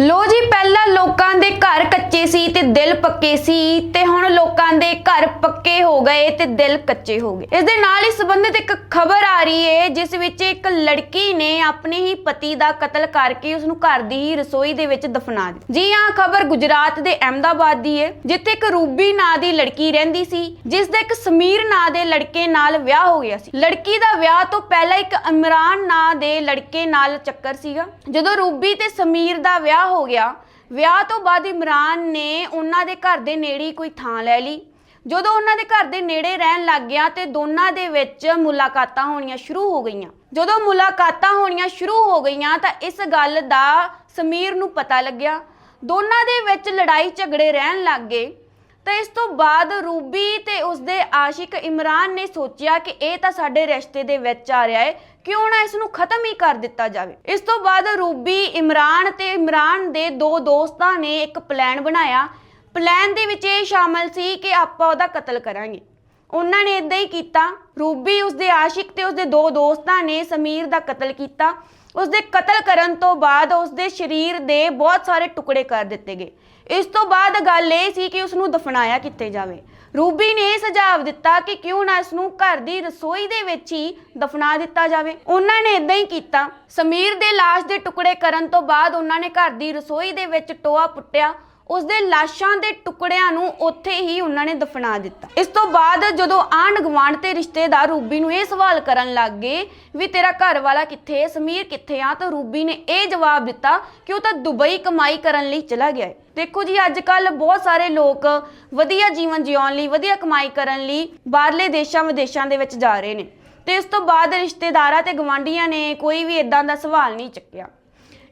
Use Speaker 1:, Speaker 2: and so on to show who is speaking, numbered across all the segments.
Speaker 1: ਲੋ ਜੀ ਪਹਿਲਾਂ ਲੋਕਾਂ ਦੇ ਘਰ ਕੱਚੇ ਸੀ ਤੇ ਦਿਲ ਪੱਕੇ ਸੀ ਤੇ ਹੁਣ ਲੋਕਾਂ ਦੇ ਘਰ ਪੱਕੇ ਹੋ ਗਏ ਤੇ ਦਿਲ ਕੱਚੇ ਹੋ ਗਏ। ਇਸ ਦੇ ਨਾਲ ਹੀ ਸੰਬੰਧਿਤ ਇੱਕ ਖਬਰ ਆ ਰਹੀ ਹੈ ਜਿਸ ਵਿੱਚ ਇੱਕ ਲੜਕੀ ਨੇ ਆਪਣੇ ਹੀ ਪਤੀ ਦਾ ਕਤਲ ਕਰਕੇ ਉਸ ਨੂੰ ਘਰ ਦੀ ਹੀ ਰਸੋਈ ਦੇ ਵਿੱਚ ਦਫਨਾ ਦਿੱਤਾ। ਜੀ ਹਾਂ, ਖਬਰ ਗੁਜਰਾਤ ਦੇ ਅਹਿਮਦਾਬਾਦ ਦੀ ਹੈ ਜਿੱਥੇ ਇੱਕ ਰੂਬੀ ਨਾਂ ਦੀ ਲੜਕੀ ਰਹਿੰਦੀ ਸੀ, ਜਿਸ ਦਾ ਇੱਕ ਸਮੀਰ ਨਾਂ ਦੇ ਲੜਕੇ ਨਾਲ ਵਿਆਹ ਹੋ ਗਿਆ ਸੀ। ਲੜਕੀ ਦਾ ਵਿਆਹ ਤੋਂ ਪਹਿਲਾਂ ਇੱਕ ਇਮਰਾਨ ਨਾਂ ਦੇ ਲੜਕੇ ਨਾਲ ਚੱਕਰ ਸੀਗਾ। ਜਦੋਂ ਰੂਬੀ ਤੇ ਸਮੀਰ ਦਾ ਵਿਆਹ ਹੋ ਗਿਆ ਵਿਆਹ ਤੋਂ ਬਾਅਦ ਇਮਰਾਨ ਨੇ ਉਹਨਾਂ ਦੇ ਘਰ ਦੇ ਨੇੜੇ ਕੋਈ ਥਾਂ ਲੈ ਲਈ। ਜਦੋਂ ਉਹਨਾਂ ਦੇ ਘਰ ਦੇ ਨੇੜੇ ਰਹਿਣ ਲੱਗ ਗਿਆ ਤੇ ਦੋਨਾਂ ਦੇ ਵਿੱਚ ਮੁਲਾਕਾਤਾਂ ਹੋਣੀਆਂ ਸ਼ੁਰੂ ਹੋ ਗਈਆਂ। ਜਦੋਂ ਮੁਲਾਕਾਤਾਂ ਹੋਣੀਆਂ ਸ਼ੁਰੂ ਹੋ ਗਈਆਂ ਤਾਂ ਇਸ ਗੱਲ ਦਾ ਸਮੀਰ ਨੂੰ ਪਤਾ ਲੱਗਿਆ। ਦੋਨਾਂ ਦੇ ਵਿੱਚ ਲੜਾਈ ਝਗੜੇ ਰਹਿਣ ਲੱਗ ਗਏ। ਤਾਂ ਇਸ ਤੋਂ ਬਾਅਦ ਰੂਬੀ ਤੇ ਉਸਦੇ ਆਸ਼ਿਕ ਇਮਰਾਨ ਨੇ ਸੋਚਿਆ ਕਿ ਇਹ ਤਾਂ ਸਾਡੇ ਰਿਸ਼ਤੇ ਦੇ ਵਿੱਚ ਆ ਰਿਹਾ ਹੈ, ਕਿਉਂ ਨਾ ਇਸ ਨੂੰ ਖਤਮ ਹੀ ਕਰ ਦਿੱਤਾ ਜਾਵੇ। ਇਸ ਤੋਂ ਬਾਅਦ ਰੂਬੀ ਇਮਰਾਨ ਤੇ ਇਮਰਾਨ ਦੇ ਦੋ ਦੋਸਤਾਂ ਨੇ ਇੱਕ ਪਲਾਨ ਬਣਾਇਆ। ਪਲਾਨ ਦੇ ਵਿੱਚ ਇਹ ਸ਼ਾਮਲ ਸੀ ਕਿ ਆਪਾਂ ਉਹਦਾ ਕਤਲ ਕਰਾਂਗੇ। ਉਹਨਾਂ ਨੇ ਇਦਾਂ ਹੀ ਕੀਤਾ। ਰੂਬੀ ਉਸਦੇ ਆਸ਼ਿਕ ਤੇ ਉਸਦੇ ਦੋ ਦੋਸਤਾਂ ਨੇ ਸਮੀਰ ਦਾ ਕਤਲ ਕੀਤਾ। ਉਸਦੇ ਕਤਲ ਕਰਨ ਤੋਂ ਬਾਅਦ ਉਸਦੇ ਸਰੀਰ ਦੇ ਬਹੁਤ ਸਾਰੇ ਟੁਕੜੇ ਕਰ ਦਿੱਤੇ ਗਏ। ਇਸ ਤੋਂ ਬਾਅਦ ਗੱਲ ਇਹ ਸੀ ਕਿ ਉਸ ਨੂੰ ਦਫਨਾਇਆ ਕਿੱਥੇ ਜਾਵੇ। ਰੂਬੀ ਨੇ ਇਹ ਸੁਝਾਅ ਦਿੱਤਾ ਕਿ ਕਿਉਂ ਨਾ ਇਸ ਨੂੰ ਘਰ ਦੀ ਰਸੋਈ ਦੇ ਵਿੱਚ ਹੀ ਦਫਨਾ ਦਿੱਤਾ ਜਾਵੇ। ਉਹਨਾਂ ਨੇ ਇਦਾਂ ਹੀ ਕੀਤਾ। ਸਮੀਰ ਦੇ ਲਾਸ਼ ਦੇ ਟੁਕੜੇ ਕਰਨ ਤੋਂ ਬਾਅਦ ਉਹਨਾਂ ਨੇ ਘਰ ਦੀ ਰਸੋਈ ਦੇ ਵਿੱਚ ਟੋਆ ਪੁੱਟਿਆ। ਉਸਦੇ ਲਾਸ਼ਾਂ ਦੇ ਟੁਕੜਿਆਂ ਨੂੰ ਉੱਥੇ ਹੀ ਉਹਨਾਂ ਨੇ ਦਫਨਾ ਦਿੱਤਾ। ਇਸ ਤੋਂ ਬਾਅਦ ਜਦੋਂ ਆਂਢ ਗੁਆਂਢ ਤੇ ਰਿਸ਼ਤੇਦਾਰ ਰੂਬੀ ਨੂੰ ਇਹ ਸਵਾਲ ਕਰਨ ਲੱਗ ਗਏ ਵੀ ਤੇਰਾ ਘਰ ਵਾਲਾ ਕਿੱਥੇ ਹੈ, ਸਮੀਰ ਕਿੱਥੇ ਆ, ਤਾਂ ਰੂਬੀ ਨੇ ਇਹ ਜਵਾਬ ਦਿੱਤਾ ਕਿ ਉਹ ਤਾਂ ਦੁਬਈ ਕਮਾਈ ਕਰਨ ਲਈ ਚਲਾ ਗਿਆ ਹੈ। ਦੇਖੋ ਜੀ ਅੱਜ ਕੱਲ ਬਹੁਤ ਸਾਰੇ ਲੋਕ ਵਧੀਆ ਜੀਵਨ ਜਿਉਣ ਲਈ, ਵਧੀਆ ਕਮਾਈ ਕਰਨ ਲਈ ਬਾਹਰਲੇ ਦੇਸ਼ਾਂ ਵਿਦੇਸ਼ਾਂ ਦੇ ਵਿੱਚ ਜਾ ਰਹੇ ਨੇ। ਤੇ ਇਸ ਤੋਂ ਬਾਅਦ ਰਿਸ਼ਤੇਦਾਰਾਂ ਤੇ ਗਵਾਂਢੀਆਂ ਨੇ ਕੋਈ ਵੀ ਇਦਾਂ ਦਾ ਸਵਾਲ ਨਹੀਂ ਚੱਕਿਆ।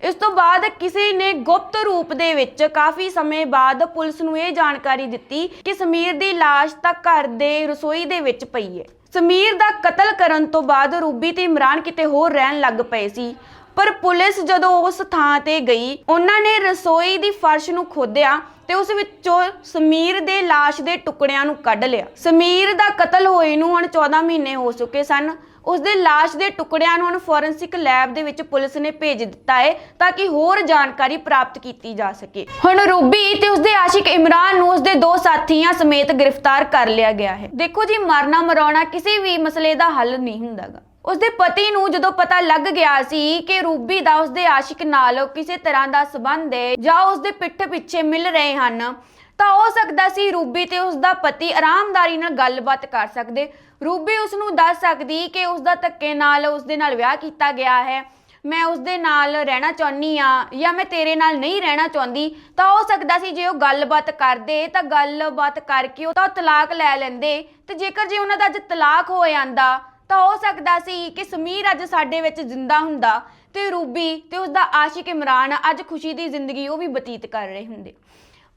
Speaker 1: ਇਸ ਤੋਂ ਬਾਅਦ ਕਿਸੇ ਨੇ ਗੁਪਤ ਰੂਪ ਦੇ ਵਿੱਚ ਕਾਫੀ ਸਮੇਂ ਬਾਅਦ ਪੁਲਿਸ ਨੂੰ ਇਹ ਜਾਣਕਾਰੀ ਦਿੱਤੀ ਕਿ ਸਮੀਰ ਦੀ ਲਾਸ਼ ਤਾਂ ਘਰ ਦੇ ਰਸੋਈ ਦੇ ਵਿੱਚ ਪਈ ਹੈ। ਸਮੀਰ ਦਾ ਕਤਲ ਕਰਨ ਤੋਂ ਬਾਅਦ ਰੂਬੀ ਤੇ ਇਮਰਾਨ ਕਿਤੇ ਹੋਰ ਰਹਿਣ ਲੱਗ ਪਏ ਸੀ। ਪਰ ਪੁਲਿਸ ਜਦੋਂ ਉਸ ਥਾਂ ਤੇ ਗਈ, ਉਹਨਾਂ ਨੇ ਰਸੋਈ ਦੀ ਫਰਸ਼ ਨੂੰ ਖੋਦਿਆ ਤੇ ਉਸ ਵਿੱਚੋਂ ਸਮੀਰ ਦੇ ਲਾਸ਼ ਦੇ ਟੁਕੜਿਆਂ ਨੂੰ ਕੱਢ ਲਿਆ। ਸਮੀਰ ਦਾ ਕਤਲ ਹੋਏ ਨੂੰ ਹੁਣ 14 ਮਹੀਨੇ ਹੋ ਚੁੱਕੇ ਸਨ। ਉਸ ਦੇ ਲਾਸ਼ ਦੇ ਟੁਕੜਿਆਂ ਨੂੰ ਹੁਣ ਫੋਰੈਂਸਿਕ ਲੈਬ ਦੇ ਵਿੱਚ ਪੁਲਿਸ ਨੇ ਭੇਜ ਦਿੱਤਾ ਹੈ ਤਾਂ ਕਿ ਹੋਰ ਜਾਣਕਾਰੀ ਪ੍ਰਾਪਤ ਕੀਤੀ ਜਾ ਸਕੇ। ਹੁਣ ਰੂਬੀ ਤੇ ਉਸਦੇ ਆਸ਼ਿਕ ਇਮਰਾਨ ਨੂੰ ਉਸਦੇ ਦੋ ਸਾਥੀਆਂ ਸਮੇਤ ਗ੍ਰਿਫਤਾਰ ਕਰ ਲਿਆ ਗਿਆ ਹੈ। ਦੇਖੋ ਜੀ, ਮਰਨਾ ਮਰਾਉਣਾ ਕਿਸੇ ਵੀ ਮਸਲੇ ਦਾ ਹੱਲ ਨਹੀਂ ਹੁੰਦਾਗਾ। ਉਸਦੇ ਪਤੀ ਨੂੰ ਜਦੋਂ ਪਤਾ ਲੱਗ ਗਿਆ ਸੀ ਕਿ ਰੂਬੀ ਦਾ ਉਸਦੇ ਆਸ਼ਿਕ ਨਾਲ ਕਿਸੇ ਤਰ੍ਹਾਂ ਦਾ ਸਬੰਧ ਹੈ ਜਾਂ ਉਸਦੇ ਪਿੱਠ ਪਿੱਛੇ ਮਿਲ ਰਹੇ ਹਨ ਤਾਂ ਹੋ ਸਕਦਾ ਸੀ ਰੂਬੀ ਤੇ ਉਸਦਾ ਪਤੀ ਆਰਾਮਦਾਰੀ ਨਾਲ ਗੱਲਬਾਤ ਕਰ ਸਕਦੇ। ਰੂਬੀ ਉਸ ਨੂੰ ਦੱਸ ਸਕਦੀ ਕਿ ਉਸਦਾ ਧੱਕੇ ਨਾਲ ਉਸਦੇ ਨਾਲ ਵਿਆਹ ਕੀਤਾ ਗਿਆ ਹੈ। ਮੈਂ ਉਸਦੇ ਨਾਲ ਰਹਿਣਾ ਚਾਹੁੰਨੀ ਆ ਜਾਂ ਮੈਂ ਤੇਰੇ ਨਾਲ ਨਹੀਂ ਰਹਿਣਾ ਚਾਹੁੰਦੀ? ਤਾਂ ਹੋ ਸਕਦਾ ਸੀ ਜੇ ਉਹ ਗੱਲਬਾਤ ਕਰਦੇ ਤਾਂ ਗੱਲਬਾਤ ਕਰਕੇ ਉਹ ਤਾਂ ਤਲਾਕ ਲੈ ਲੈਂਦੇ ਤੇ ਜੇਕਰ ਜੇ ਉਹਨਾਂ ਦਾ ਅੱਜ ਤਲਾਕ ਹੋ ਜਾਂਦਾ ਤਾਂ ਹੋ ਸਕਦਾ ਸੀ ਕਿ ਸਮੀਰ ਅੱਜ ਸਾਡੇ ਵਿੱਚ ਜ਼ਿੰਦਾ ਹੁੰਦਾ ਤੇ ਰੂਬੀ ਤੇ ਉਸਦਾ ਆਸ਼ਿਕ ਇਮਰਾਨ ਅੱਜ ਖੁਸ਼ੀ ਦੀ ਜ਼ਿੰਦਗੀ ਉਹ ਵੀ ਬਤੀਤ ਕਰ ਰਹੇ ਹੁੰਦੇ।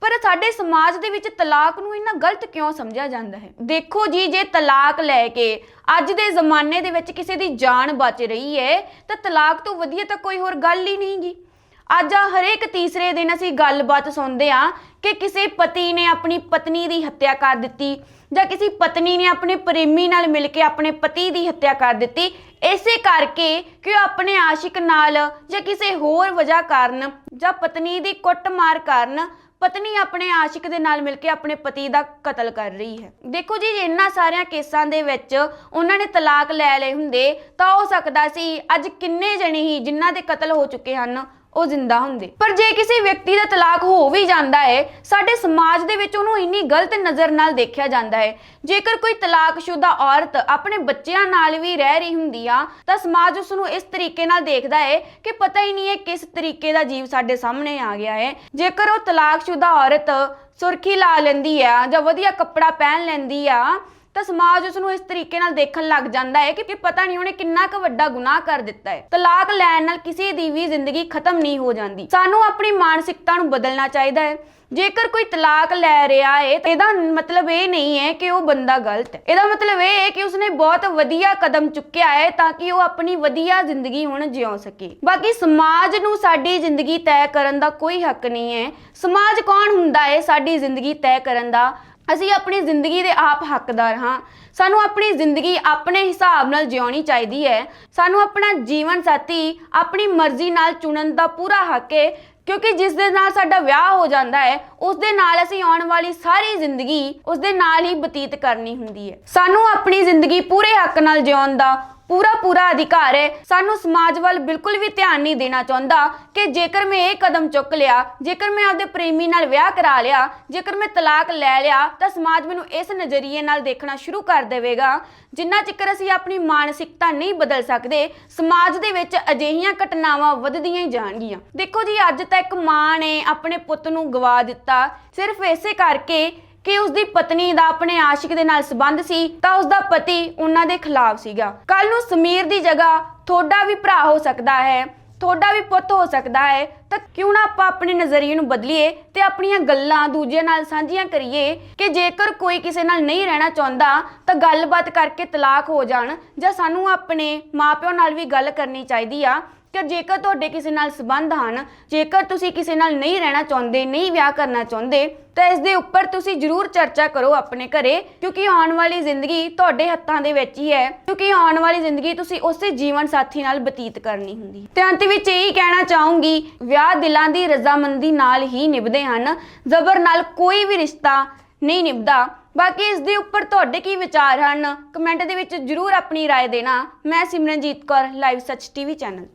Speaker 1: ਪਰ ਸਾਡੇ ਸਮਾਜ ਦੇ ਵਿੱਚ ਤਲਾਕ ਨੂੰ ਇੰਨਾ ਗਲਤ ਕਿਉਂ ਸਮਝਿਆ ਜਾਂਦਾ ਹੈ? ਦੇਖੋ ਜੀ, ਜੇ ਤਲਾਕ ਲੈ ਕੇ ਅੱਜ ਦੇ ਜ਼ਮਾਨੇ ਦੇ ਵਿੱਚ ਕਿਸੇ ਦੀ ਜਾਨ ਬਚ ਰਹੀ ਹੈ, ਤਾਂ ਤਲਾਕ ਤੋਂ ਵਧੀਆ ਤਾਂ ਕੋਈ ਹੋਰ ਗੱਲ ਹੀ ਨਹੀਂਗੀ ਅੱਜ ਆ ਹਰੇਕ ਤੀਸਰੇ ਦਿਨ ਅਸੀਂ ਗੱਲਬਾਤ ਸੁਣਦੇ ਆ ਕਿ ਕਿਸੇ ਪਤੀ ਨੇ ਆਪਣੀ ਪਤਨੀ ਦੀ ਹੱਤਿਆ ਕਰ ਦਿੱਤੀ ਜਾਂ ਕਿਸੇ ਪਤਨੀ ਨੇ ਆਪਣੇ ਪ੍ਰੇਮੀ ਨਾਲ ਮਿਲ ਕੇ ਆਪਣੇ ਪਤੀ ਦੀ ਹੱਤਿਆ ਕਰ ਦਿੱਤੀ। ਇਸੇ ਕਰਕੇ ਕਿ ਉਹ ਆਪਣੇ ਆਸ਼ਿਕ ਨਾਲ ਜਾਂ ਕਿਸੇ ਹੋਰ ਵਜ੍ਹਾ ਕਾਰਨ ਜਾਂ ਪਤਨੀ ਦੀ ਕੁੱਟਮਾਰ ਕਾਰਨ ਪਤਨੀ ਆਪਣੇ ਆਸ਼ਿਕ ਦੇ ਨਾਲ ਮਿਲ ਕੇ ਆਪਣੇ ਪਤੀ ਦਾ ਕਤਲ ਕਰ ਰਹੀ ਹੈ। ਦੇਖੋ ਜੀ ਜੇ ਇਹਨਾਂ ਸਾਰਿਆਂ ਕੇਸਾਂ ਦੇ ਵਿੱਚ ਉਹਨਾਂ ਨੇ ਤਲਾਕ ਲੈ ਲਏ ਹੁੰਦੇ, ਤਾਂ ਹੋ ਸਕਦਾ ਸੀ ਅੱਜ ਕਿੰਨੇ ਜਣੇ ਹੀ ਜਿਨ੍ਹਾਂ ਦੇ ਕਤਲ ਹੋ ਚੁੱਕੇ ਹਨ ਉਹ ਜ਼ਿੰਦਾ ਹੁੰਦੇ। ਪਰ ਜੇ ਕਿਸੇ ਵਿਅਕਤੀ ਦਾ ਤਲਾਕ ਹੋ ਵੀ ਜਾਂਦਾ ਹੈ ਸਾਡੇ ਸਮਾਜ ਦੇ ਵਿੱਚ ਉਹਨੂੰ ਇੰਨੀ ਗਲਤ ਨਜ਼ਰ ਨਾਲ ਦੇਖਿਆ ਜਾਂਦਾ ਹੈ ਜੇਕਰ ਕੋਈ ਤਲਾਕਸ਼ੁਦਾ ਔਰਤ ਆਪਣੇ ਬੱਚਿਆਂ ਨਾਲ ਵੀ ਰਹਿ ਰਹੀ ਹੁੰਦੀ ਆ, ਤਾਂ ਸਮਾਜ ਉਸ ਨੂੰ ਇਸ ਤਰੀਕੇ ਨਾਲ ਦੇਖਦਾ ਹੈ ਕਿ ਪਤਾ ਹੀ ਨਹੀਂ ਹੈ ਕਿਸ ਤਰੀਕੇ ਦਾ ਜੀਵ ਸਾਡੇ ਸਾਹਮਣੇ ਆ ਗਿਆ ਹੈ ਜੇਕਰ ਉਹ ਤਲਾਕਸ਼ੁਦਾ ਔਰਤ ਸੁਰਖੀ ਲਾ ਲੈਂਦੀ ਆ ਜਾਂ ਵਧੀਆ ਕੱਪੜਾ ਪਹਿਨ ਲੈਂਦੀ ਆ ਤਾਂ ਸਮਾਜ ਉਸ ਨੂੰ ਇਸ ਤਰੀਕੇ ਨਾਲ ਦੇਖਣ ਲੱਗ ਜਾਂਦਾ ਹੈ ਕਿ ਪਤਾ ਨਹੀਂ ਉਹਨੇ ਕਿੰਨਾ ਕੁ ਵੱਡਾ ਗੁਨਾਹ ਕਰ ਦਿੱਤਾ ਹੈ। ਤਲਾਕ ਲੈਣ ਨਾਲ ਕਿਸੇ ਦੀ ਵੀ ਜ਼ਿੰਦਗੀ ਖਤਮ ਨਹੀਂ ਹੋ ਜਾਂਦੀ। ਸਾਨੂੰ ਆਪਣੀ ਮਾਨਸਿਕਤਾ ਨੂੰ ਬਦਲਣਾ ਚਾਹੀਦਾ ਹੈ। ਜੇਕਰ ਕੋਈ ਤਲਾਕ ਲੈ ਰਿਹਾ ਹੈ ਤਾਂ ਇਹਦਾ ਮਤਲਬ ਇਹ ਨਹੀਂ ਹੈ ਕਿ ਉਹ ਬੰਦਾ ਗਲਤ ਹੈ। ਇਹਦਾ ਮਤਲਬ ਇਹ ਹੈ ਕਿ ਉਸਨੇ ਬਹੁਤ ਵਧੀਆ ਕਦਮ ਚੁੱਕਿਆ ਹੈ ਤਾਂ ਕਿ ਉਹ ਆਪਣੀ ਵਧੀਆ ਜ਼ਿੰਦਗੀ ਹੁਣ ਜਿਉ ਸਕੇ। ਬਾਕੀ ਸਮਾਜ ਨੂੰ ਸਾਡੀ ਜ਼ਿੰਦਗੀ ਤੈਅ ਕਰਨ ਦਾ ਕੋਈ ਹੱਕ ਨਹੀਂ ਹੈ। ਸਮਾਜ ਕੌਣ ਹੁੰਦਾ ਹੈ ਸਾਡੀ ਜ਼ਿੰਦਗੀ ਤੈਅ ਕਰਨ ਦਾ? ਅਸੀਂ ਆਪਣੀ ਜ਼ਿੰਦਗੀ ਦੇ ਆਪ ਹੱਕਦਾਰ ਹਾਂ। ਸਾਨੂੰ ਆਪਣੀ ਜ਼ਿੰਦਗੀ ਆਪਣੇ ਹਿਸਾਬ ਨਾਲ ਜਿਉਣੀ ਚਾਹੀਦੀ ਹੈ। ਸਾਨੂੰ ਆਪਣਾ ਜੀਵਨ ਸਾਥੀ ਆਪਣੀ ਮਰਜ਼ੀ ਨਾਲ ਚੁਣਨ ਦਾ ਪੂਰਾ ਹੱਕ ਹੈ, ਕਿਉਂਕਿ ਜਿਸ ਦੇ ਨਾਲ ਸਾਡਾ ਵਿਆਹ ਹੋ ਜਾਂਦਾ ਹੈ, ਉਸ ਦੇ ਨਾਲ ਅਸੀਂ ਆਉਣ ਵਾਲੀ ਸਾਰੀ ਜ਼ਿੰਦਗੀ ਉਸ ਦੇ ਨਾਲ ਹੀ ਬਤੀਤ ਕਰਨੀ ਹੁੰਦੀ ਹੈ। ਸਾਨੂੰ ਆਪਣੀ ਜ਼ਿੰਦਗੀ ਪੂਰੇ ਹੱਕ ਨਾਲ ਜਿਉਣ ਦਾ ਪੂਰਾ ਪੂਰਾ ਅਧਿਕਾਰ ਹੈ। ਸਾਨੂੰ ਸਮਾਜ ਵੱਲ ਬਿਲਕੁਲ ਵੀ ਧਿਆਨ ਨਹੀਂ ਦੇਣਾ ਚਾਹੁੰਦਾ ਕਿ ਜੇਕਰ ਮੈਂ ਇਹ ਕਦਮ ਚੁੱਕ ਲਿਆ, ਜੇਕਰ ਮੈਂ ਆਪਦੇ ਪ੍ਰੇਮੀ ਨਾਲ ਵਿਆਹ ਕਰਾ ਲਿਆ, ਜੇਕਰ ਮੈਂ ਤਲਾਕ ਲੈ ਲਿਆ, ਤਾਂ ਸਮਾਜ ਮੈਨੂੰ ਇਸ ਨਜ਼ਰੀਏ ਨਾਲ ਦੇਖਣਾ ਸ਼ੁਰੂ ਕਰ ਦੇਵੇਗਾ। ਜਿੰਨਾ ਚਿਕਰ ਅਸੀਂ ਆਪਣੀ ਮਾਨਸਿਕਤਾ ਨਹੀਂ ਬਦਲ ਸਕਦੇ, ਸਮਾਜ ਦੇ ਵਿੱਚ ਅਜਿਹੀਆਂ ਘਟਨਾਵਾਂ ਵੱਧਦੀਆਂ ਹੀ ਜਾਣਗੀਆਂ। ਦੇਖੋ ਜੀ, ਅੱਜ ਤੱਕ ਮਾਂ ਨੇ ਆਪਣੇ ਪੁੱਤ ਨੂੰ ਗਵਾ ਦਿੱਤਾ। ਸਿਰਫ ਇਸੇ ਕਰਕੇ ਕਿ ਉਸ ਦੀ ਪਤਨੀ ਦਾ ਆਪਣੇ ਆਸ਼ਿਕ ਦੇ ਨਾਲ ਸੰਬੰਧ ਸੀ, ਤਾਂ ਉਸ ਦਾ ਪਤੀ ਉਹਨਾਂ ਦੇ ਖਿਲਾਫ ਸੀਗਾ। ਕੱਲ ਨੂੰ ਸਮੀਰ ਦੀ ਜਗ੍ਹਾ ਤੁਹਾਡਾ ਵੀ ਭਰਾ ਹੋ ਸਕਦਾ ਹੈ, ਤੁਹਾਡਾ ਵੀ ਪੁੱਤ ਹੋ ਸਕਦਾ ਹੈ, ਤਾਂ ਕਿਉਂ ਨਾ ਆਪਾਂ ਆਪਣੇ ਨਜ਼ਰੀਏ ਨੂੰ ਬਦਲੀਏ ਤੇ ਆਪਣੀਆਂ ਗੱਲਾਂ ਦੂਜਿਆਂ ਨਾਲ ਸਾਂਝੀਆਂ ਕਰੀਏ ਕਿ ਜੇਕਰ ਕੋਈ ਕਿਸੇ ਨਾਲ ਨਹੀਂ ਰਹਿਣਾ ਚਾਹੁੰਦਾ, ਤਾਂ ਗੱਲਬਾਤ ਕਰਕੇ ਤਲਾਕ ਹੋ ਜਾਣ ਜਾਂ ਸਾਨੂੰ ਆਪਣੇ ਮਾਪਿਆਂ ਨਾਲ ਵੀ ਗੱਲ ਕਰਨੀ ਚਾਹੀਦੀ ਆ। ਕਿ ਜੇਕਰ ਤੁਹਾਡੇ ਕਿਸੇ ਨਾਲ ਸੰਬੰਧ ਹਨ ਜੇਕਰ ਤੁਸੀਂ ਕਿਸੇ ਨਾਲ ਨਹੀਂ ਰਹਿਣਾ ਚਾਹੁੰਦੇ ਨਹੀਂ ਵਿਆਹ ਕਰਨਾ ਚਾਹੁੰਦੇ ਤਾਂ ਇਸ ਦੇ ਉੱਪਰ ਤੁਸੀਂ ਜ਼ਰੂਰ ਚਰਚਾ ਕਰੋ ਆਪਣੇ ਘਰੇ ਕਿਉਂਕਿ ਆਉਣ ਵਾਲੀ ਜ਼ਿੰਦਗੀ ਤੁਹਾਡੇ ਹੱਥਾਂ ਦੇ ਵਿੱਚ ਹੀ ਹੈ ਕਿਉਂਕਿ ਆਉਣ ਵਾਲੀ ਜ਼ਿੰਦਗੀ ਤੁਸੀਂ ਉਸੇ ਜੀਵਨ ਸਾਥੀ ਨਾਲ ਬਤੀਤ ਕਰਨੀ ਹੁੰਦੀ ਤੇ ਅੰਤ ਵਿੱਚ ਇਹੀ ਕਹਿਣਾ ਚਾਹੂੰਗੀ ਵਿਆਹ ਦਿਲਾਂ ਦੀ ਰਜ਼ਾਮੰਦੀ ਨਾਲ ਹੀ ਨਿਭਦੇ ਹਨ ਜ਼ਬਰ ਨਾਲ ਕੋਈ ਵੀ ਰਿਸ਼ਤਾ ਨਹੀਂ ਨਿਭਦਾ ਬਾਕੀ ਇਸ ਦੇ ਉੱਪਰ ਤੁਹਾਡੇ ਕੀ ਵਿਚਾਰ ਹਨ ਕਮੈਂਟ ਦੇ ਵਿੱਚ ਜਰੂਰ ਆਪਣੀ رائے ਦੇਣਾ ਮੈਂ Simranjeet Kaur live Sach TV channel